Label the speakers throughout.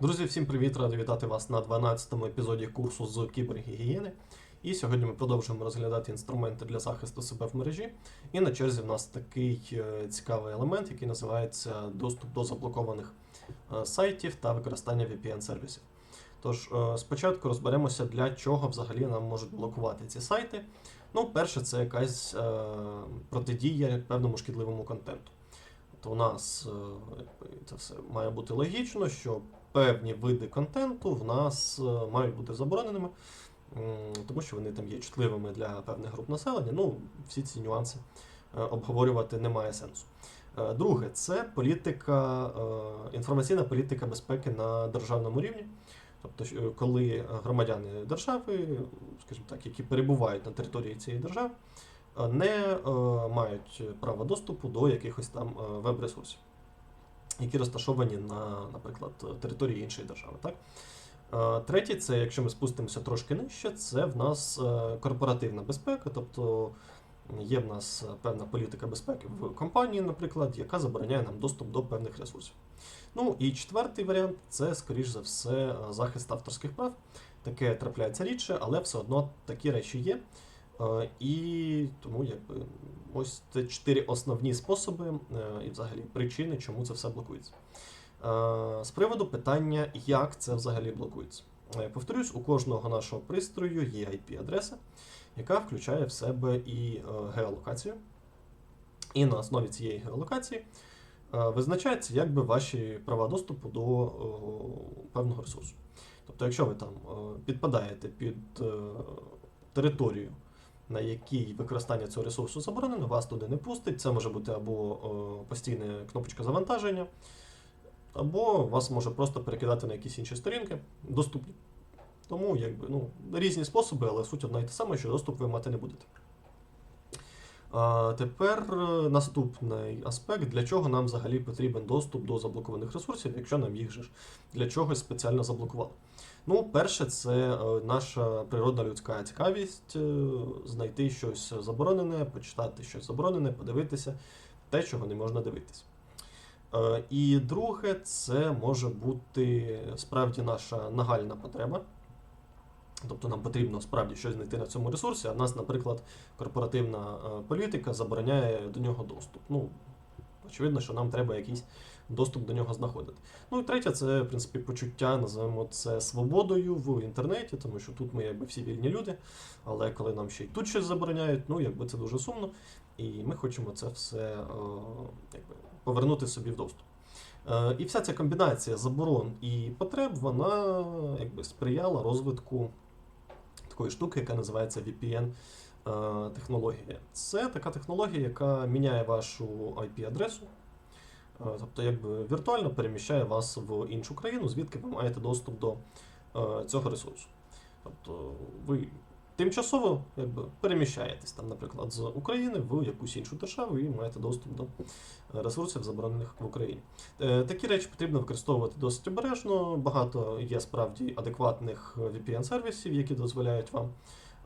Speaker 1: Друзі, всім привіт! Радий вітати вас на 12-му епізоді курсу з кібергігієни. І сьогодні ми продовжуємо розглядати інструменти для захисту себе в мережі. І на черзі в нас такий е, цікавий елемент, який називається доступ до заблокованих е, сайтів та використання VPN-сервісів. Тож, е, спочатку розберемося, для чого взагалі нам можуть блокувати ці сайти. Ну, перше, це якась протидія певному шкідливому контенту. Тобто у нас це все має бути логічно, що певні види контенту в нас е, мають бути забороненими, тому що вони там є чутливими для певних груп населення. Ну, всі ці нюанси е, обговорювати немає сенсу. Е, Друге, це політика, інформаційна політика безпеки на державному рівні. Тобто, коли громадяни держави, скажімо так, які перебувають на території цієї держави, не мають права доступу до якихось там веб-ресурсів, які розташовані на, наприклад, території іншої держави. Так? Е, Третє, це якщо ми спустимося трошки нижче, це в нас е, корпоративна безпека, тобто є в нас певна політика безпеки в компанії, наприклад, яка забороняє нам доступ до певних ресурсів. Ну і четвертий варіант це, скоріш за все, е, захист авторських прав. Таке трапляється рідше, але все одно такі речі є. Е, І тому якби ось це чотири основні способи е, і взагалі причини, чому це все блокується. Е, З приводу питання, як це взагалі блокується. Повторюсь, у кожного нашого пристрою є IP-адреса, яка включає в себе і геолокацію. І на основі цієї геолокації визначається якби ваші права доступу до певного ресурсу. Тобто, якщо ви там підпадаєте під територію, на якій використання цього ресурсу заборонено, вас туди не пустить. Це може бути або о, постійна кнопочка завантаження, або вас може просто перекидати на якісь інші сторінки доступні. Тому якби, ну, різні способи, але суть одна і та сама, що доступ ви мати не будете. А, тепер е, наступний аспект, для чого нам взагалі потрібен доступ до заблокованих ресурсів, якщо нам їх же ж для чогось спеціально заблокували. Ну, перше, це е, наша природна людська цікавість е, знайти щось заборонене, почитати щось заборонене, подивитися те, чого не можна дивитися. Е, І друге, це може бути справді наша нагальна потреба. Тобто нам потрібно справді щось знайти на цьому ресурсі, а в нас, наприклад, корпоративна політика забороняє до нього доступ. Ну, очевидно, що нам треба якийсь доступ до нього знаходити. Ну і третє, це, в принципі, почуття, називаємо це свободою в інтернеті, тому що тут ми якби всі вільні люди, але коли нам ще й тут щось забороняють, ну якби це дуже сумно, і ми хочемо це все е, якби, повернути собі в доступ. Е, І вся ця комбінація заборон і потреб, вона якби сприяла розвитку такої штуки, яка називається VPN е, технологія. Це така технологія, яка міняє вашу IP-адресу, тобто якби віртуально переміщає вас в іншу країну, звідки ви маєте доступ до е, цього ресурсу. Тобто ви тимчасово якби, переміщаєтесь там, наприклад, з України в якусь іншу державу і маєте доступ до е, ресурсів, заборонених в Україні. Е, Такі речі потрібно використовувати досить обережно. Багато є справді адекватних VPN-сервісів, які дозволяють вам е,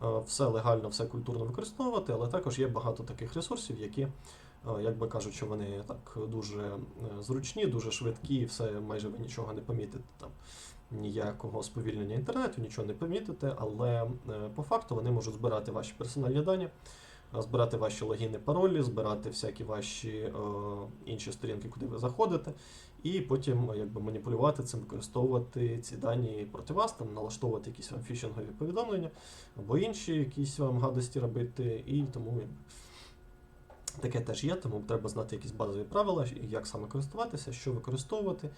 Speaker 1: все легально, все культурно використовувати, але також є багато таких ресурсів, які, е, як би кажуть, що вони так дуже е, зручні, дуже швидкі, все майже ви нічого не помітите там. Ніякого сповільнення інтернету, нічого не помітите, але е, по факту вони можуть збирати ваші персональні дані, е, збирати ваші логіни, паролі, збирати всякі ваші е, інші сторінки, куди ви заходите, і потім е, якби маніпулювати цим, використовувати ці дані проти вас, там налаштовувати якісь вам фішингові повідомлення або інші якісь вам гадості робити, і тому таке теж є, тому треба знати якісь базові правила, як саме користуватися, що використовувати,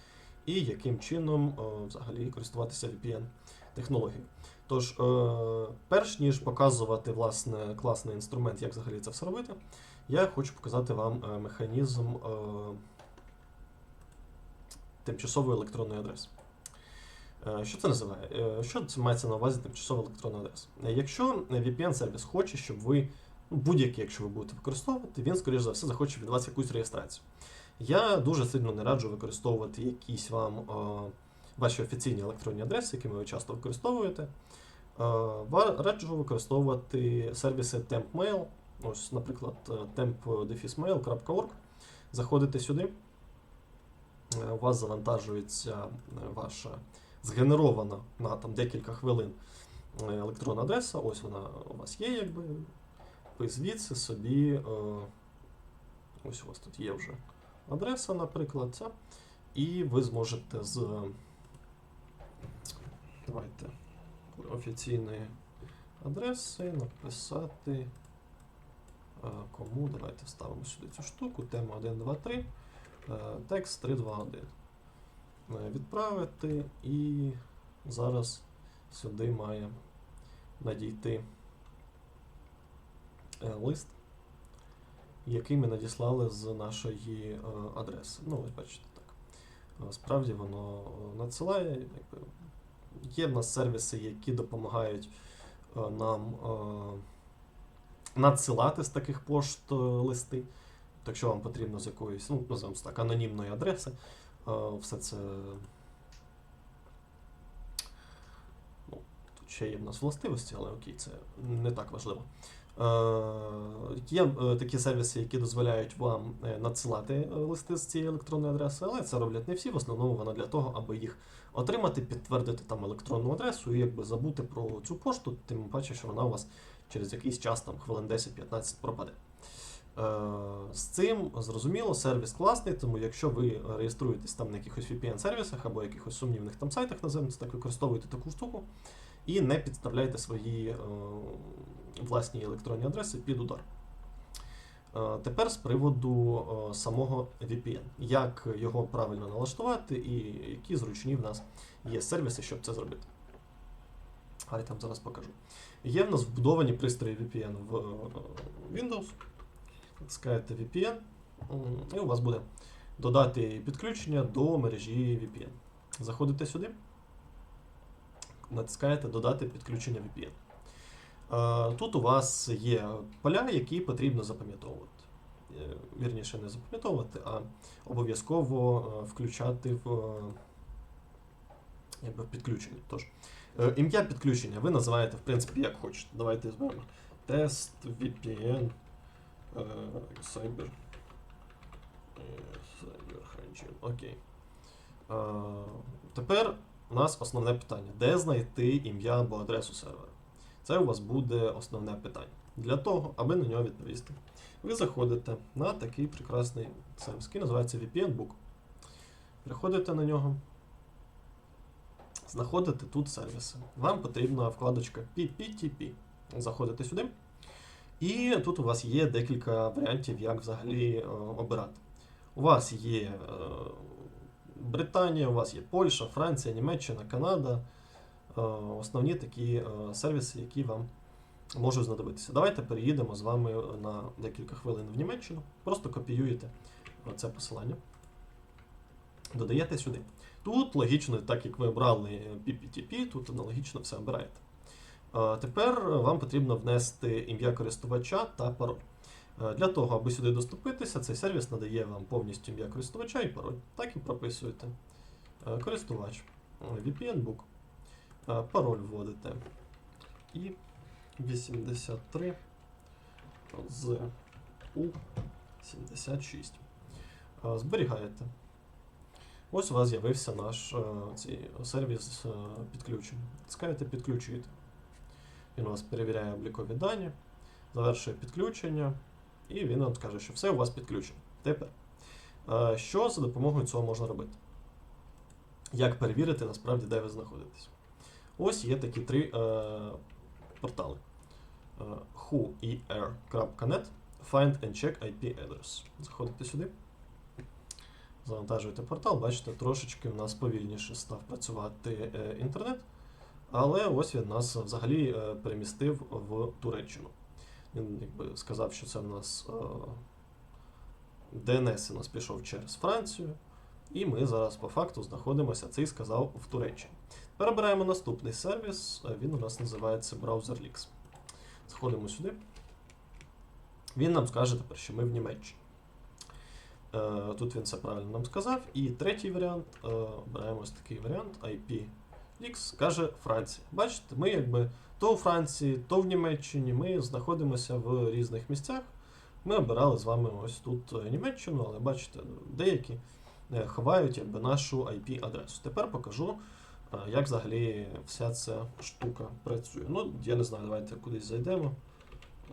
Speaker 1: і яким чином е, взагалі користуватися VPN-технологією. Тож, е, перш ніж показувати власне класний інструмент, як взагалі це все робити, я хочу показати вам е, механізм е, тимчасової електронної адреси. Що це називає? Що це мається на увазі тимчасова електронна адреса? Якщо VPN-сервіс хоче, щоб ви, ну, будь-який, якщо ви будете використовувати, він, скоріш за все, захоче від вас якусь реєстрацію. Я дуже сильно не раджу використовувати якісь вам ваші офіційні електронні адреси, якими ви часто використовуєте. Е, раджу використовувати сервіси TempMail, ось, наприклад, temp-mail.org. Заходите сюди. е, у вас завантажується е, ваша згенерована на там декілька хвилин е, електронна адреса. Ось вона у вас є, якби. Ви звідси собі. е, Ось у вас тут є вже адреса, наприклад, ця. І ви зможете з. Давайте офіційної адреси написати. е, Кому? Давайте вставимо сюди цю штуку. Тема 1, 2, 3. е, Текст 3, 2, 1. Е, Відправити і зараз сюди має надійти лист, який ми надіслали з нашої адреси. Ну, ось бачите так. Справді воно надсилає. Якби. Є в нас сервіси, які допомагають е, нам е, надсилати з таких пошт е, листи. Якщо вам потрібно з якоїсь, ну, називаємо так, анонімної адреси, все це. Ну, тут ще є в нас властивості, але окей, це не так важливо. Е, Є е, такі сервіси, які дозволяють вам е, надсилати листи з цієї електронної адреси, але це роблять не всі. В основному вона для того, аби їх отримати, підтвердити там електронну адресу і якби забути про цю пошту, тим паче, що вона у вас через якийсь час, там хвилин 10-15 пропаде. З цим зрозуміло, сервіс класний, тому якщо ви реєструєтесь там на якихось VPN-сервісах або якихось сумнівних там сайтах, називаємо це так, використовуйте таку штуку і не підставляйте свої е, власні електронні адреси під удар. Е, Тепер з приводу е, самого VPN. Як його правильно налаштувати і які зручні в нас є сервіси, щоб це зробити. А я там зараз покажу. Є в нас вбудовані пристрої VPN в Windows. Натискаєте VPN, і у вас буде додати підключення до мережі VPN. Заходите сюди, натискаєте Додати підключення VPN. Е, Тут у вас є поля, які потрібно запам'ятовувати. Е, Вірніше, не запам'ятовувати, а обов'язково е, включати в якби, в підключення. Тож, ім'я підключення ви називаєте, в принципі, як хочете. Давайте візьмемо тест VPN Cyber. Окей. Тепер у нас основне питання: де знайти ім'я або адресу сервера? Це у вас буде основне питання. Для того, аби на нього відповісти, ви заходите на такий прекрасний сервіс, який називається VPN Book. Приходите на нього, знаходите тут сервіси. Вам потрібна вкладочка PPTP. Заходите сюди. І тут у вас є декілька варіантів, як взагалі е, обирати. У вас є е, Британія, у вас є Польща, Франція, Німеччина, Канада. Е, основні такі е, сервіси, які вам можуть знадобитися. Давайте переїдемо з вами на декілька хвилин в Німеччину. Просто копіюєте е, це посилання, додаєте сюди. Тут логічно, так як ви обрали PPTP, тут аналогічно все обираєте. Е, Тепер вам потрібно внести ім'я користувача та пароль. Е, Для того, аби сюди доступитися, цей сервіс надає вам повністю ім'я користувача і пароль. Так і прописуєте. Е, Користувач, е, VPN Book, Е, пароль вводите і 83 з У76. Е, Зберігаєте. Ось у вас з'явився наш цей сервіс підключення. Натискаєте підключити. Він у вас перевіряє облікові дані, завершує підключення, і він вам скаже, що все у вас підключено. Тепер, е, що за допомогою цього можна робити? Як перевірити насправді, де ви знаходитесь? Ось є такі три е, портали: е, whoer.net, Find and Check IP Address. Заходите сюди. Завантажуєте портал, бачите, трошечки в нас повільніше став працювати е, інтернет, але ось він нас взагалі перемістив в Туреччину. Він якби сказав, що це в нас е, DNS у нас пішов через Францію, і ми зараз по факту знаходимося, цей сказав в Туреччині. Перебираємо наступний сервіс, е, він у нас називається BrowserLeaks. Заходимо сюди. Він нам скаже тепер, що ми в Німеччині. Е, Тут він все правильно нам сказав. І третій варіант, обираємо ось такий варіант, IPX, каже Франція. Бачите, ми якби то у Франції, то в Німеччині, ми знаходимося в різних місцях. Ми обирали з вами ось тут е, Німеччину, але бачите, деякі е, ховають якби, нашу IP-адресу. Тепер покажу, е, як взагалі вся ця штука працює. Ну, я не знаю, давайте кудись зайдемо.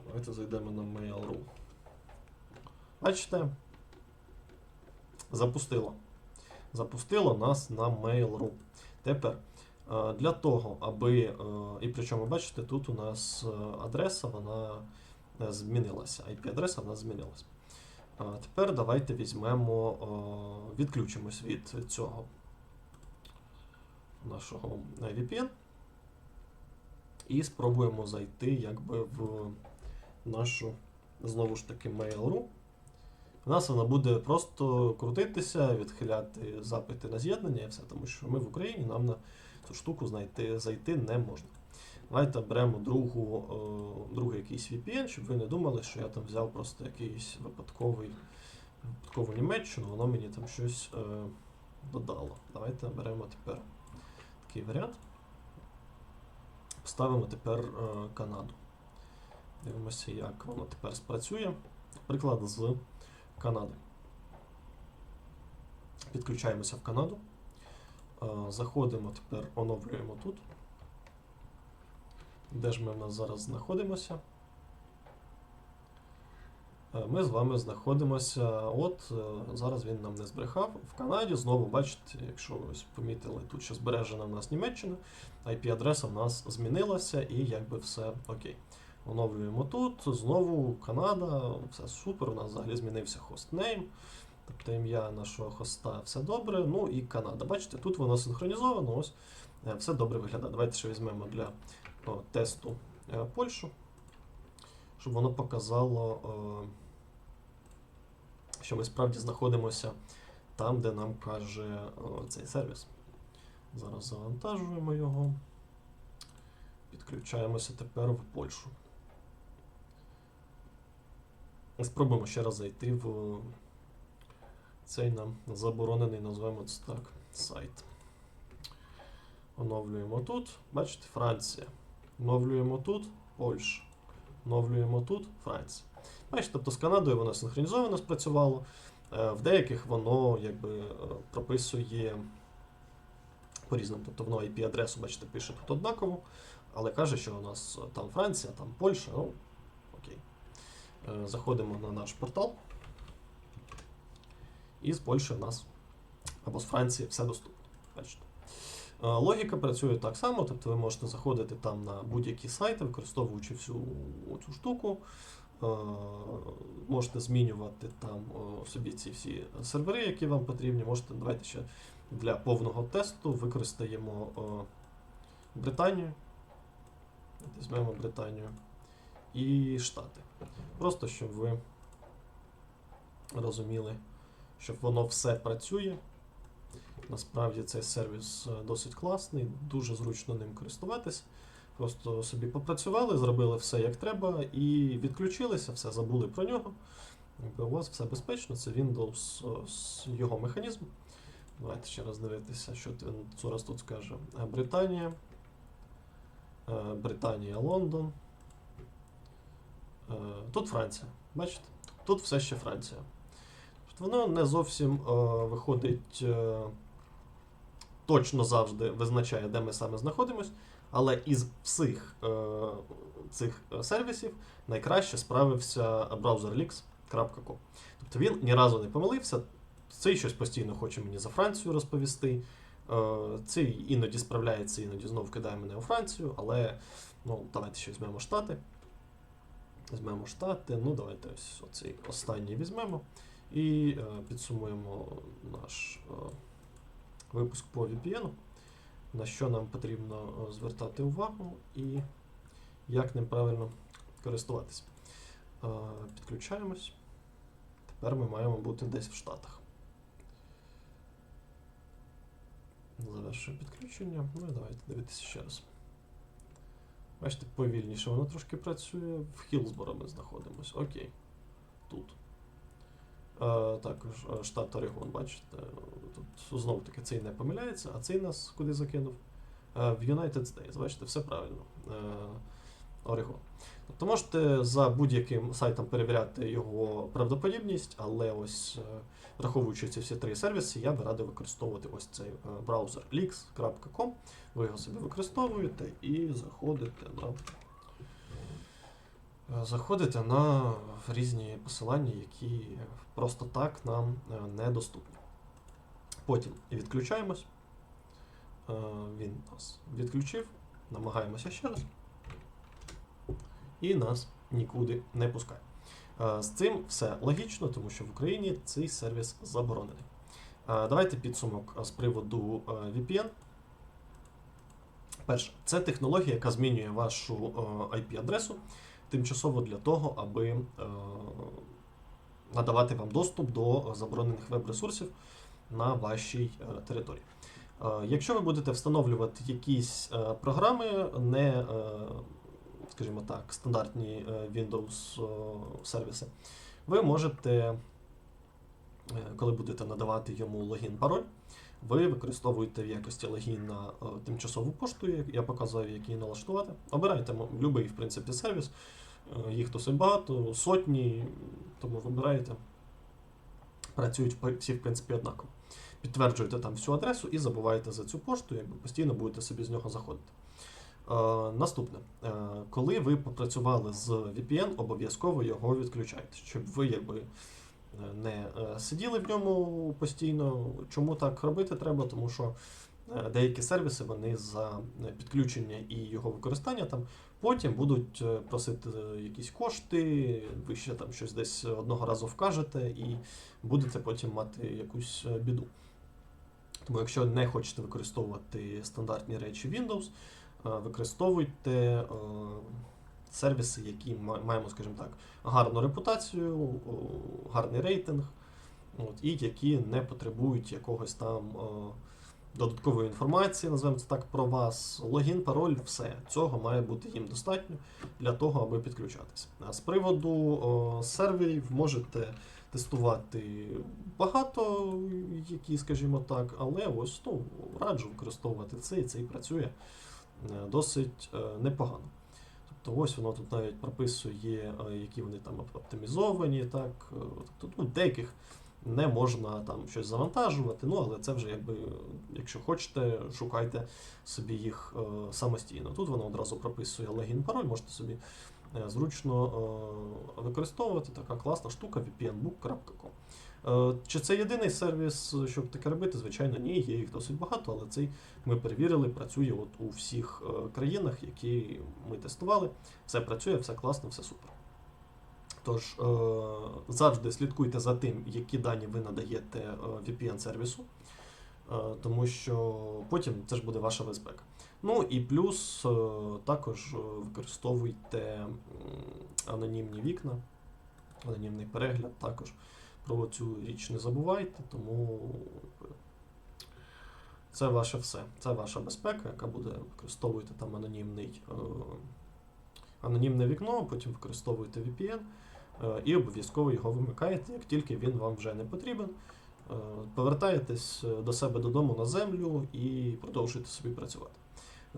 Speaker 1: Давайте зайдемо на Mail.ru. Бачите? Запустило. Запустило нас на Mail.ru. Тепер для того, аби. е, І причому, бачите, тут у нас е, адреса, вона е, змінилася. IP-адреса в нас змінилася. Е, Тепер давайте візьмемо, е, відключимось від цього нашого е, VPN і спробуємо зайти якби в нашу знову ж таки Mail.ru. У нас вона буде просто крутитися, відхиляти запити на з'єднання і все, тому що ми в Україні, нам на цю штуку знайти, зайти не можна. Давайте беремо другу, е, другий якийсь VPN, щоб ви не думали, що я там взяв просто якийсь випадковий, випадкову Німеччину, воно мені там щось е, додало. Давайте беремо тепер такий варіант. Ставимо тепер е, Канаду. Дивимося, як воно тепер спрацює. Приклад з Канади. Підключаємося в Канаду. Е, Заходимо тепер, оновлюємо тут. Де ж ми в нас зараз знаходимося? Е, Ми з вами знаходимося. От е, зараз він нам не збрехав. В Канаді знову бачите, якщо ви ось помітили, тут ще збережена в нас Німеччина, IP-адреса в нас змінилася і якби все окей. Оновлюємо тут. Знову Канада, все супер. У нас взагалі змінився хостнейм. Тобто ім'я нашого хоста все добре. Ну і Канада. Бачите, тут воно синхронізовано, ось е, все добре виглядає. Давайте ще візьмемо для о, тесту е, Польщу, щоб воно показало, е, що ми справді знаходимося там, де нам каже о, цей сервіс. Зараз завантажуємо його. Підключаємося тепер в Польщу. Спробуємо ще раз зайти в цей нам заборонений, назвемо це так, сайт. Оновлюємо тут. Бачите, Франція. Оновлюємо тут Польща. Оновлюємо тут Франція. Бачите, тобто з Канадою воно синхронізовано спрацювало. Е, В деяких воно якби е, прописує по-різному. Тобто воно IP-адресу, бачите, пише тут однаково, але каже, що у нас там Франція, там Польща. Ну, окей. Е, Заходимо на наш портал. І з Польщі в нас або з Франції все доступно. Бачите. Е, Логіка працює так само, тобто ви можете заходити там на будь-які сайти, використовуючи всю цю штуку. Е, Можете змінювати там собі ці всі сервери, які вам потрібні. Можете, давайте ще для повного тесту використаємо Британію. Візьмемо Британію і Штати. Просто щоб ви розуміли, щоб воно все працює. Насправді цей сервіс е, досить класний, дуже зручно ним користуватись. Просто собі попрацювали, зробили все як треба і відключилися, все забули про нього. У вас все безпечно, це Windows з його механізм. Давайте ще раз дивитися, що він зараз тут скаже. Е, Британія. Е, Британія, Лондон. Е, Тут Франція. Бачите? Тут все ще Франція. Воно не зовсім е, виходить е, точно завжди визначає, де ми саме знаходимось, але із всіх е, цих е, сервісів найкраще справився браузер leaks.com. Тобто він ні разу не помилився. Цей щось постійно хоче мені за Францію розповісти. Е, Цей іноді справляється, іноді знов кидає мене у Францію, але ну, давайте ще візьмемо Штати. Візьмемо Штати, ну давайте ось оцей останній візьмемо. І е, підсумуємо наш е, випуск по VPN, на що нам потрібно е, звертати увагу і як ним правильно користуватися. Е, підключаємось. Тепер ми маємо бути десь в Штатах. Завершую підключення. Ну і давайте дивитися ще раз. Бачите, повільніше воно трошки працює. В Хілсборо ми знаходимося. Окей. Тут. Також штат Орегон, бачите, тут знову таки цей не помиляється, а цей нас куди закинув? Е, в United States, бачите, все правильно. Е, Oregon. Тобто можете за будь-яким сайтом перевіряти його правдоподібність, але ось е, враховуючи ці всі три сервіси, я би радив використовувати ось цей браузер leaks.com. Ви його собі використовуєте і заходите на. Заходите на різні посилання, які просто так нам е, недоступні. Потім відключаємось. Е, Він нас відключив. Намагаємося ще раз. І нас нікуди не пускає. Е, З цим все логічно, тому що в Україні цей сервіс заборонений. Давайте підсумок з приводу VPN. Перше, це технологія, яка змінює вашу IP-адресу тимчасово для того, аби е, надавати вам доступ до заборонених веб-ресурсів на вашій е, території. Е, Якщо ви будете встановлювати якісь програми, не, скажімо так, стандартні Windows сервіси, ви можете, коли будете надавати йому логін пароль, ви використовуєте в якості логіна е, тимчасову пошту, я показав, як її налаштувати. Обирайте будь-який, в принципі, сервіс. Е, Їх досить багато, сотні, тому вибираєте. Працюють всі, в принципі, однаково. Підтверджуєте там всю адресу і забуваєте за цю пошту, якби постійно будете собі з нього заходити. Е, наступне, Е, коли ви попрацювали з VPN, обов'язково його відключайте, щоб ви якби не е, сиділи в ньому постійно. Чому так робити треба? Тому що е, деякі сервіси вони за е, підключення і його використання там потім будуть просити якісь кошти, ви ще там щось десь одного разу вкажете і будете потім мати якусь біду. Тому якщо не хочете використовувати стандартні речі Windows, використовуйте сервіси, які ма- маємо, скажімо так, гарну репутацію, гарний рейтинг, от, і які не потребують якогось там додаткової інформації, називаємо це так, про вас. Логін, пароль, все. Цього має бути їм достатньо для того, аби підключатися. А з приводу серверів можете тестувати багато, які, скажімо так, але ось ну, раджу використовувати це, і це і працює е, досить е, непогано. Тобто ось воно тут навіть прописує, е, які вони там оптимізовані, так. е, Тобто ну, деяких не можна там щось завантажувати, ну але це вже якби, якщо хочете, шукайте собі їх е, самостійно. Тут воно одразу прописує логін пароль, можете собі зручно використовувати. Така класна штука vpnbook.com. Е, Чи це єдиний сервіс, щоб таке робити? Звичайно, ні, є їх досить багато, але цей ми перевірили, працює от у всіх е, країнах, які ми тестували. Все працює, все класно, все супер. Тож е, завжди слідкуйте за тим, які дані ви надаєте VPN-сервісу, тому що потім це ж буде ваша безпека. Ну і плюс також використовуйте анонімні вікна, анонімний перегляд також. Про цю річ не забувайте, тому це ваше все. Це ваша безпека, яка буде використовуєте там анонімний, е, анонімне вікно, потім використовуєте VPN е, і обов'язково його вимикаєте, як тільки він вам вже не потрібен. Е, повертаєтесь до себе додому на землю і продовжуєте собі працювати.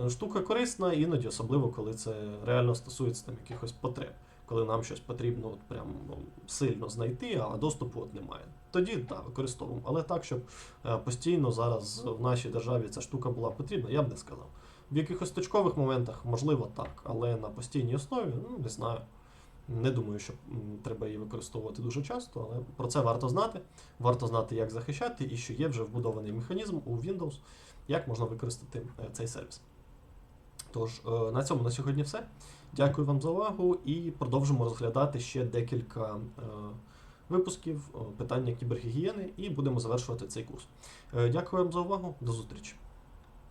Speaker 1: Штука корисна, іноді, особливо коли це реально стосується там якихось потреб, коли нам щось потрібно от прям ну, сильно знайти, а доступу от немає. Тоді так, використовуємо. Але так, щоб е, постійно зараз в нашій державі ця штука була потрібна, я б не сказав. В якихось точкових моментах, можливо, так, але на постійній основі, ну не знаю. Не думаю, що треба її використовувати дуже часто, але про це варто знати. Варто знати, як захищати, і що є вже вбудований механізм у Windows, як можна використати е, цей сервіс. Тож, е, на цьому на сьогодні все. Дякую вам за увагу і продовжимо розглядати ще декілька е, випусків е, питання кібергігієни і будемо завершувати цей курс. Е, Дякую вам за увагу. До зустрічі.